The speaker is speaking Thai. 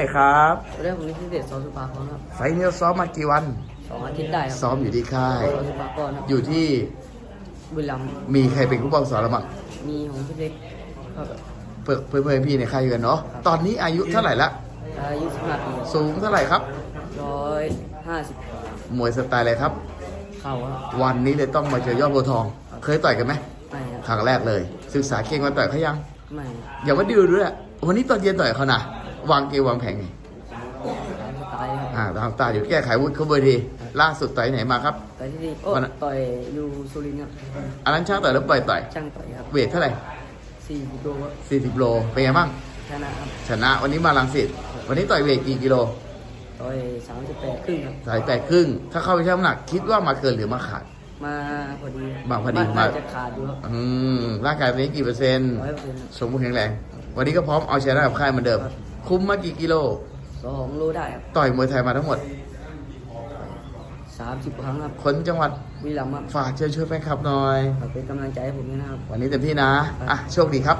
ใช่ครับเรื่องของนิสิเดชซอสุภาพรครับไฟล์นี้เราซ้อมมากี่วัน สองอาทิตย์ได้ครับซ้อมอยู่ที่ค่าย ซอสุภาพรครับอยู่ที่บุรีรัมย์มีใครเป็นผู้บังสอนเราบ้างมีของพี่เล็กครับเพื่อนเพื่อนเพื่อนพี่ในค่ายอยู่กันเนาะ ตอนนี้อายุเท่าไหร่ละ อายุสิบห้าปีสูงเท่าไหร่ครับ ร้อยห้าสิบมวยสไตล์อะไรครับ เข่าครับวันนี้เลยต้องมาเจอยอดบัวทอง เคยต่อยกันไหมไม่ครับครั้งแรกเลย ศึกษาเก่งมาต่อยเขายัง ไม่ อย่าว่าดูด้วยวันนี้ตอนเย็นต่อยเขานะ วางเกมวางแผงไงตามสไตล์ครับอ่าตามตาอยู่แก้ไขวุฒิเขาเบอร์ทีล่าสุดต่อยไหนมาครับ ต่อยที่นี่โอ้วันนั้น ต่อยอยู่สุรินทร์ครับอันนั้นช่างต่อยแล้วปล่อยต่อยช่างต่อยครับเวทเท่าไหร่สี่กิโลครับ40โลเป็นไงบ้างชนะครับชนะวันนี้มาลังสิตวันนี้ต่อยเวทกี่กิโลต่อยสามสิบแปดครึ่งครับ สายแปดครึ่ง ถ้าเข้าไปชั่งน้ำหนักคิดว่ามาเกินหรือมาขาด มาพอดีมาพอดีน่มา จะขาดอยู่ครับอืมร่างกายวันนี้กี่เปอร์เซ็นต์ร้อยเปอร์เซ็นต์สมบูรณ์แข็งแรง วันนี้ก็พร้อมเอาชนะกับค่ายเหมือนเดิม คุ้มมากี่กิโล สองโลได้ครับต่อยมวยไทยมาทั้งหมด สามสิบครั้งครับคนจังหวัดบุรีรัมย์ครับฝากเชิญช่วยแฟนคลับหน่อย ฝากเป็นกำลังใจให้ผมด้วยนะครับ วันนี้เต็มที่นะ อะ โชคดีครับ